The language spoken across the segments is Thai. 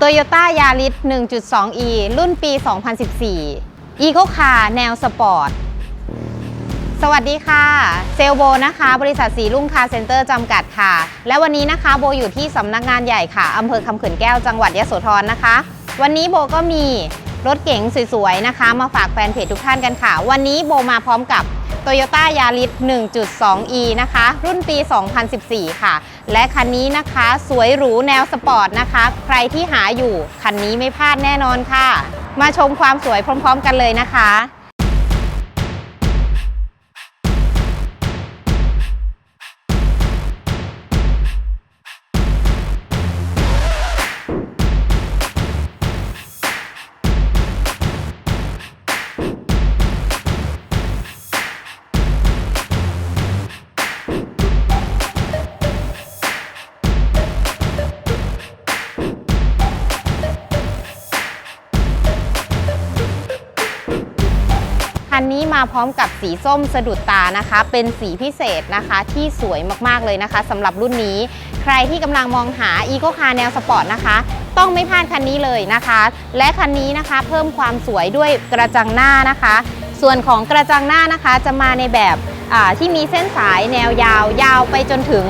Toyota Yaris 1.2e รุ่นปี 2014 Eco Car แนวสปอร์ต สวัสดีค่ะ เซลโบนะคะ บริษัทสีรุ่งคาร์เซ็นเตอร์จำกัดค่ะ และวันนี้นะคะโบอยู่ที่สำนักงานใหญ่ค่ะอำเภอคำเขื่อนแก้วจังหวัดยะโสธรนะคะ วันนี้โบก็มีรถเก๋งสวยๆนะคะ มาฝากแฟนเพจทุกท่านกันค่ะ วันนี้โบมาพร้อมกับ Toyota Yaris 1.2e นะคะ รุ่นปี 2014 ค่ะ และคันนี้นะคะ สวยหรูแนวสปอร์ตนะคะ ใครที่หาอยู่ คันนี้ไม่พลาดแน่นอนค่ะ มาชมความสวยพร้อม ๆ กันเลยนะคะ คันนี้มาพร้อมกับสีส้มสะดุดตานะคะ เป็นสีพิเศษนะคะที่สวยมากๆเลยนะคะสำหรับรุ่นนี้ ใครที่กำลังมองหา e ีโคคาร์แนวสปอร์ตนะคะ ต้องไม่พลาดคันนี้เลยนะคะ และคันนี้นะคะเพิ่มความสวยด้วยกระจังหน้านะคะ ส่วนของกระจังหน้านะคะจะมาในแบบที่มีเส้นสายแนวยาวยาวไปจนถึง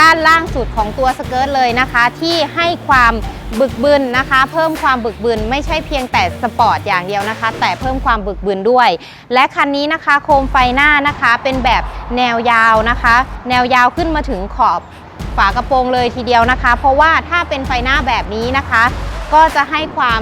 ด้านล่างสุดของตัวสเกิร์ตเลยนะคะ ที่ให้ความ บึกบึนนะคะ เพิ่มความบึกบึนไม่ใช่เพียงแต่สปอร์ตอย่างเดียวนะคะ แต่เพิ่มความบึกบึนด้วย และคันนี้นะคะโคมไฟหน้านะคะเป็นแบบแนวยาวนะคะ แนวยาวขึ้นมาถึงขอบฝากระโปรงเลยทีเดียวนะคะ เพราะว่าถ้าเป็นไฟหน้าแบบนี้นะคะ ก็จะให้ความ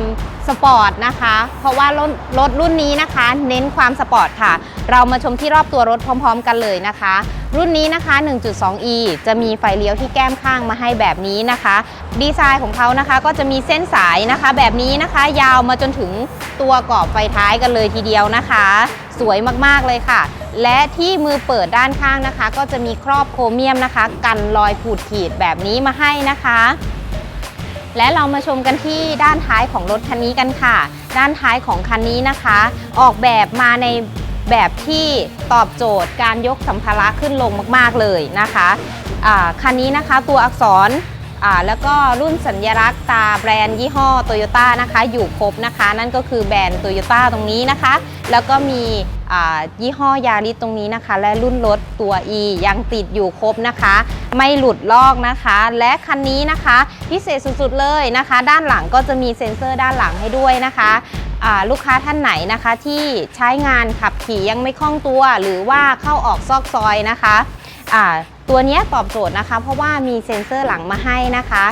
สปอร์ตนะคะ เพราะว่ารถรถรุ่นนี้นะคะ เน้นความสปอร์ตค่ะ เรามาชมที่รอบตัวรถพร้อม ๆ กันเลยนะคะ รุ่นนี้นะคะ 1.2e จะมีไฟเลี้ยวที่แก้มข้างมาให้แบบนี้นะคะ ดีไซน์ของเขานะคะก็จะมีเส้นสายนะคะ แบบนี้นะคะ ยาวมาจนถึงตัวกรอบไฟท้ายกันเลยทีเดียวนะคะ สวยมากๆเลยค่ะ และที่มือเปิดด้านข้างนะคะ ก็จะมีครอบโครเมียมนะคะ กันรอยขูดขีดแบบนี้มาให้นะคะ และเรามาชมกันที่ด้านท้ายของรถคันนี้กันค่ะ ด้านท้ายของคันนี้นะคะ ออกแบบมาในแบบที่ตอบโจทย์การยกสัมภาระขึ้นลงมากๆเลยนะคะคันนี้นะคะตัวอักษรแล้วก็รุ่นสัญลักษณ์ตาแบรนด์ยี่ห้อโตโยต้านะคะ อยู่ครบนะคะ นั่นก็คือแบรนด์โตโยต้าตรงนี้นะคะ แล้วก็มี ยี่ห้อยาริสตรงนี้นะคะ และรุ่นรถตัว E ยังติดอยู่ครบนะคะ ไม่หลุดลอกนะคะ และคันนี้นะคะ พิเศษสุดๆเลยนะคะ ด้านหลังก็จะมีเซ็นเซอร์ด้านหลังให้ด้วยนะคะลูกค้าท่านไหนนะคะที่ใช้งานขับขี่ยังไม่คล่องตัว หรือว่าเข้าออกซอกซอยนะคะ ตัวนี้ตอบโจทย์นะคะ เพราะว่ามีเซ็นเซอร์หลังมาให้นะคะ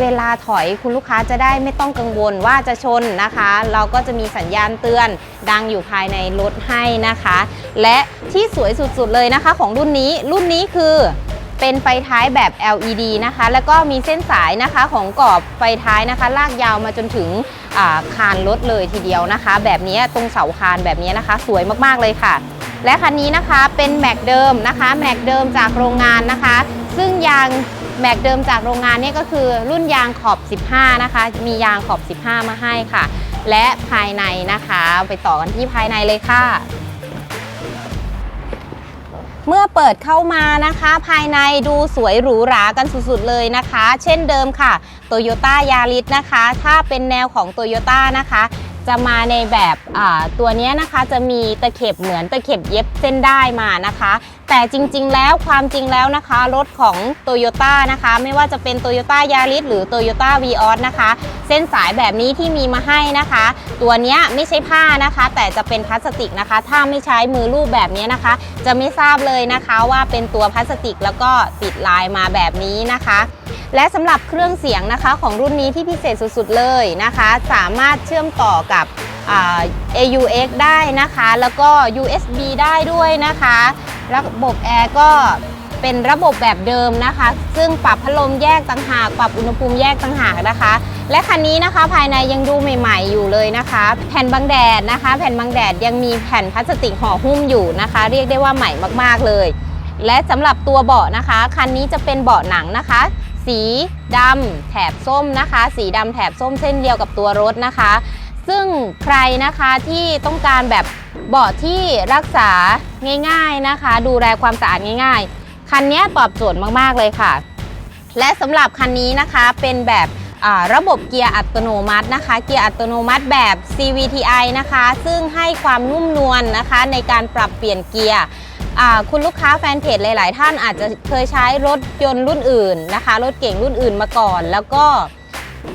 เวลาถอยคุณลูกค้าจะได้ไม่ต้องกังวลว่าจะชนนะคะ เราก็จะมีสัญญาณเตือนดังอยู่ภายในรถให้นะคะ และที่สวยสุดๆเลยนะคะของรุ่นนี้รุ่นนี้คือเป็นไฟท้ายแบบ LED นะคะ แล้วก็มีเส้นสายนะคะของกรอบไฟท้ายนะคะ ลากยาวมาจนถึงคานรถเลยทีเดียวนะคะ แบบนี้ตรงเสาคานแบบนี้นะคะ สวยมากๆเลยค่ะ และคันนี้นะคะเป็นแม็กเดิมนะคะ แม็กเดิมจากโรงงานนะคะ ซึ่งยาง แม็กเดิมจากโรงงานเนี่ยก็คือรุ่นยางขอบ 15 นะคะ มียางขอบ 15 มาให้ค่ะ และภายในนะคะ ไปต่อกันที่ภายในเลยค่ะ เมื่อเปิดเข้ามานะคะ ภายในดูสวยหรูหรากันสุดๆเลยนะคะ เช่นเดิมค่ะ Toyota Yaris นะคะ ถ้าเป็นแนวของ Toyota นะคะ จะมาในแบบตัวนี้นะคะจะมีตะเข็บเหมือนตะเข็บเย็บเส้นได้มานะคะ แต่จริงๆแล้วความจริงแล้วนะคะรถของ Toyota นะคะ ไม่ว่าจะเป็น Toyota Yaris หรือ Toyota Vios นะคะ เส้นสายแบบนี้ที่มีมาให้นะคะ ตัวนี้ไม่ใช่ผ้านะคะ แต่จะเป็นพลาสติกนะคะ ถ้าไม่ใช้มือรูปแบบนี้นะคะ จะไม่ทราบเลยนะคะว่าเป็นตัวพลาสติกแล้วก็ติดลายมาแบบนี้นะคะและสำหรับเครื่องเสียงนะคะของรุ่นนี้ที่พิเศษสุดๆเลยนะคะ สามารถเชื่อมต่อกับอ่า AUX ได้นะคะ แล้วก็ USB ได้ด้วยนะคะ ระบบแอร์ก็เป็นระบบแบบเดิมนะคะ ซึ่งปรับพัดลมแยกต่างหาก ปรับอุณหภูมิแยกต่างหากนะคะ และคันนี้นะคะภายในยังดูใหม่ ๆ อยู่เลยนะคะ แผ่นบังแดดนะคะ แผ่นบังแดดยังมีแผ่นพลาสติกห่อหุ้มอยู่นะคะ เรียกได้ว่าใหม่มากๆเลย และสำหรับตัวเบาะนะคะ คันนี้จะเป็นเบาะหนังนะคะ สีดำแถบส้มนะคะ สีดำแถบส้มเส้นเดียวกับตัวรถนะคะ ซึ่งใครนะคะที่ต้องการแบบเบาะที่รักษาง่ายๆนะคะ ดูแลความสะอาดง่ายๆ คันนี้ตอบโจทย์มากๆเลยค่ะ และสำหรับคันนี้นะคะเป็นแบบระบบเกียร์อัตโนมัตินะคะ เกียร์อัตโนมัติแบบ CVTi นะคะ ซึ่งให้ความนุ่มนวลนะคะในการปรับเปลี่ยนเกียร์คุณลูกค้าแฟนเพจหลาย ๆ ท่านอาจจะเคยใช้รถยนต์รุ่นอื่นนะคะ รถเก่งรุ่นอื่นมาก่อน แล้วก็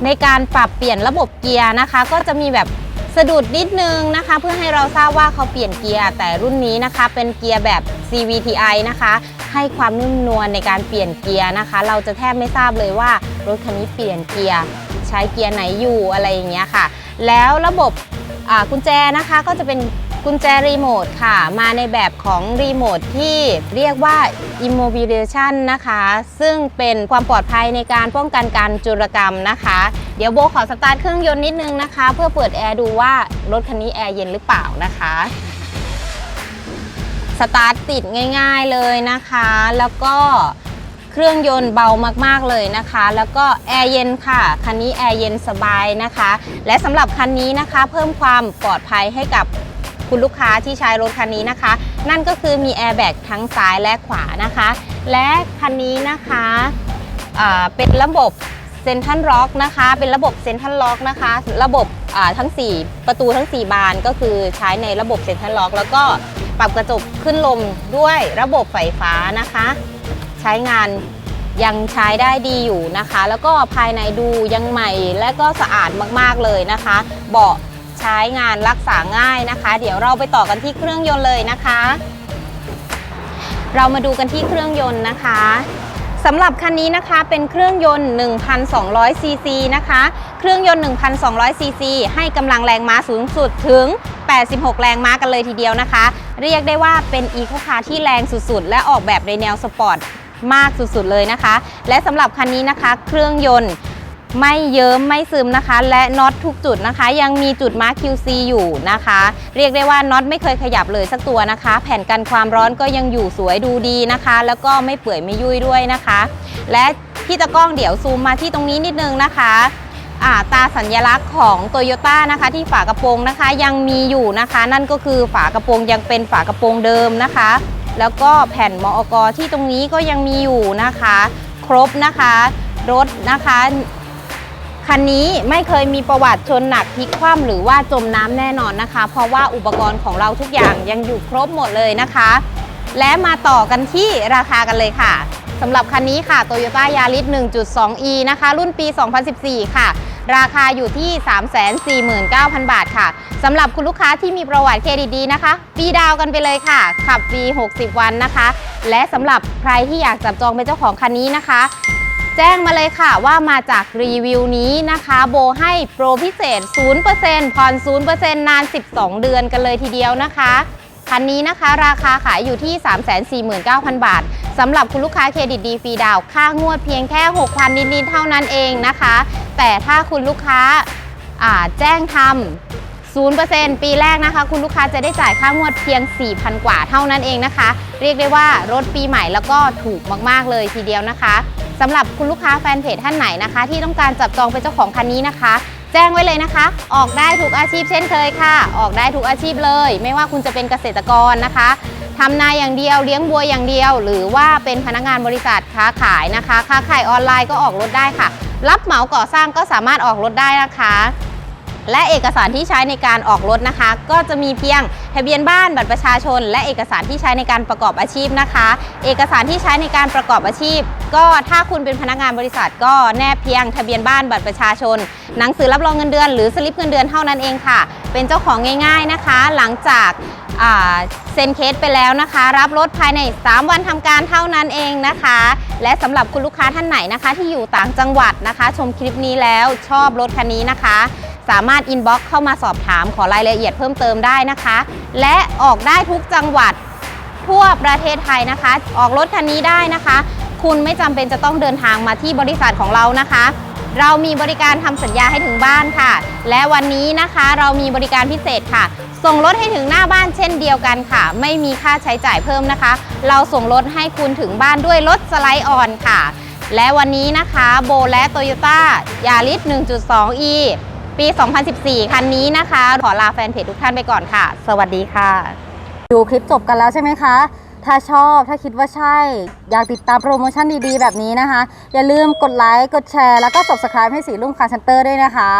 ในการปรับเปลี่ยนระบบเกียร์นะคะ ก็จะมีแบบสะดุดนิดนึงนะคะ เพื่อให้เราทราบว่าเขาเปลี่ยนเกียร์แต่รุ่นนี้นะคะ เป็นเกียร์แบบ CVTi นะคะ ให้ความนุ่มนวลในการเปลี่ยนเกียร์นะคะ เราจะแทบไม่ทราบเลยว่ารถคันนี้เปลี่ยนเกียร์ใช้เกียร์ไหนอยู่อะไรอย่างเงี้ยค่ะ แล้วระบบกุญแจนะคะก็จะเป็น กุญแจรีโมทค่ะ มาในแบบของรีโมทที่เรียกว่า immobilization นะคะ ซึ่งเป็นความปลอดภัยในการป้องกันการจุรกรรมนะคะ เดี๋ยวโบขอสตาร์ทเครื่องยนต์นิดนึงนะคะ เพื่อเปิดแอร์ดูว่ารถคันนี้แอร์เย็นหรือเปล่านะคะสตาร์ทติดง่าย ๆเลยนะคะ แล้วก็เครื่องยนต์เบามากๆเลยนะคะ แล้วก็แอร์เย็นค่ะ คันนี้แอร์เย็นสบายนะคะ และสำหรับคันนี้นะคะ เพิ่มความปลอดภัยให้กับ คุณลูกค้าที่ใช้รถคันนี้นะคะ นั่นก็คือมีแอร์แบกทั้งซ้ายและขวานะคะ และคันนี้นะคะเป็นระบบเซนทันล็อกนะคะ เป็นระบบเซนทันล็อกนะคะ ระบบทั้ง 4 ประตูทั้ง 4 บานก็คือใช้ในระบบเซนทันล็อก แล้วก็ปรับกระจกขึ้นลมด้วยระบบไฟฟ้านะคะ ใช้งานยังใช้ได้ดีอยู่นะคะ แล้วก็ภายในดูยังใหม่และก็สะอาดมากๆเลยนะคะ เบาะ ใช้งานรักษาง่ายนะคะ เดี๋ยวเราไปต่อกันที่เครื่องยนต์เลยนะคะ เรามาดูกันที่เครื่องยนต์นะคะสำหรับคันนี้นะคะเป็นเครื่องยนต์ 1,200 ซีซีนะคะ เครื่องยนต์ 1,200 ซีซีให้กำลังแรงม้าสูงสุดถึง 86 แรงม้ากันเลยทีเดียวนะคะ เรียกได้ว่าเป็นอีโคคาร์ที่แรงสุดๆ และออกแบบในแนวสปอร์ตมากสุดๆเลยนะคะ และสำหรับคันนี้นะคะ เครื่องยนต์ ไม่เยิ้มไม่ซึมนะคะ และน็อตทุกจุดนะคะ ยังมีจุดมาร์ค QC อยู่นะคะ เรียกได้ว่าน็อตไม่เคยขยับเลยสักตัวนะคะ แผ่นกันความร้อนก็ยังอยู่สวยดูดีนะคะ แล้วก็ไม่เปื่อยไม่ยุ่ยด้วยนะคะ และพี่ตะกล้องเดี๋ยวซูมมาที่ตรงนี้นิดนึงนะคะาตาสัญลักษณ์ของโตโยต้านะคะที่ฝากระโปรงนะคะยังมีอยู่นะคะ นั่นก็คือฝากระโปรงยังเป็นฝากระโปรงเดิมนะคะ แล้วก็แผ่นมอกที่ตรงนี้ก็ยังมีอยู่นะคะ ครบนะคะ รถนะคะ คันนี้ไม่เคยมีประวัติชนหนักพลิกคว่ำหรือว่าจมน้ำแน่นอนนะคะ เพราะว่าอุปกรณ์ของเราทุกอย่างยังอยู่ครบหมดเลยนะคะ และมาต่อกันที่ราคากันเลยค่ะสำหรับคันนี้ค่ะ Toyota Yaris 1.2e นะคะ รุ่นปี 2014 ค่ะ ราคาอยู่ที่ 349,000 บาทค่ะสำหรับคุณลูกค้าที่มีประวัติเครดิตดีนะคะฟรีดาวน์กันไปเลยค่ะ ขับฟรี 60 วันนะคะ และสำหรับใครที่อยากจับจองเป็นเจ้าของคันนี้นะคะ แจ้งมาเลยค่ะว่ามาจากรีวิวนี้นะคะ โบให้โปรพิเศษ 0%ผ่อน 0%นาน 12 เดือนกันเลยทีเดียวนะคะคันนี้นะคะราคาขายอยู่ที่ 349,000 บาทสำหรับคุณลูกค้าเครดิตดีฟรีดาว ค่างวดเพียงแค่ 6,000 นิด ๆ เท่านั้นเองนะคะ แต่ถ้าคุณลูกค้าอ่าแจ้งทำ 0%ปีแรกนะคะ คุณลูกค้าจะได้จ่ายค่างวดเพียง 4,000 กว่าเท่านั้นเองนะคะ เรียกได้ว่ารถปีใหม่แล้วก็ถูกมากๆเลยทีเดียวนะคะสำหรับคุณลูกค้าแฟนเพจท่านไหนนะคะ ที่ต้องการจับจองเป็นเจ้าของคันนี้นะคะ แจ้งไว้เลยนะคะ ออกได้ทุกอาชีพเช่นเคยค่ะ ออกได้ทุกอาชีพเลย ไม่ว่าคุณจะเป็นเกษตรกรนะคะทำนาอย่างเดียวเลี้ยงบัวอย่างเดียว หรือว่าเป็นพนักงานบริษัทค้าขายนะคะ ค้าขายออนไลน์ก็ออกรถได้ค่ะ รับเหมาก่อสร้างก็สามารถออกรถได้นะคะ และเอกสารที่ใช้ในการออกรถนะคะ ก็จะมีเพียงทะเบียนบ้านบัตรประชาชน และเอกสารที่ใช้ในการประกอบอาชีพนะคะ เอกสารที่ใช้ในการประกอบอาชีพ ก็ถ้าคุณเป็นพนักงานบริษัท ก็แนบเพียงทะเบียนบ้านบัตรประชาชน หนังสือรับรองเงินเดือนหรือสลิปเงินเดือนเท่านั้นเองค่ะ เป็นเจ้าของง่าย ๆนะคะ หลังจากเซ็นเคสไปแล้วนะคะ รับรถภายใน 3 วันทำการเท่านั้นเองนะคะ และสำหรับคุณลูกค้าท่านไหนนะคะ ที่อยู่ต่างจังหวัดนะคะ ชมคลิปนี้แล้วชอบรถคันนี้นะคะ สามารถอินบ็อกซ์เข้ามาสอบถามขอรายละเอียดเพิ่มเติมได้นะคะ และออกได้ทุกจังหวัดทั่วประเทศไทยนะคะ ออกรถคันนี้ได้นะคะ คุณไม่จำเป็นจะต้องเดินทางมาที่บริษัทของเรานะคะ เรามีบริการทำสัญญาให้ถึงบ้านค่ะ และวันนี้นะคะเรามีบริการพิเศษค่ะ ส่งรถให้ถึงหน้าบ้านเช่นเดียวกันค่ะ ไม่มีค่าใช้จ่ายเพิ่มนะคะ เราส่งรถให้คุณถึงบ้านด้วยรถสไลด์ออนค่ะ และวันนี้นะคะโบและโตโยต้ายาริส 1.2e ปี 2014 คันนี้นะคะ ขอลาแฟนเพจทุกท่านไปก่อนค่ะ สวัสดีค่ะ ดูคลิปจบกันแล้วใช่ไหมคะ ถ้าชอบถ้าคิดว่าใช่ อยากติดตามโปรโมชั่นดีๆ แบบนี้นะคะ อย่าลืมกดไลค์ กดแชร์ แล้วก็ subscribe ให้สีลุ่มคาร์เซนเตอร์ด้วยนะคะ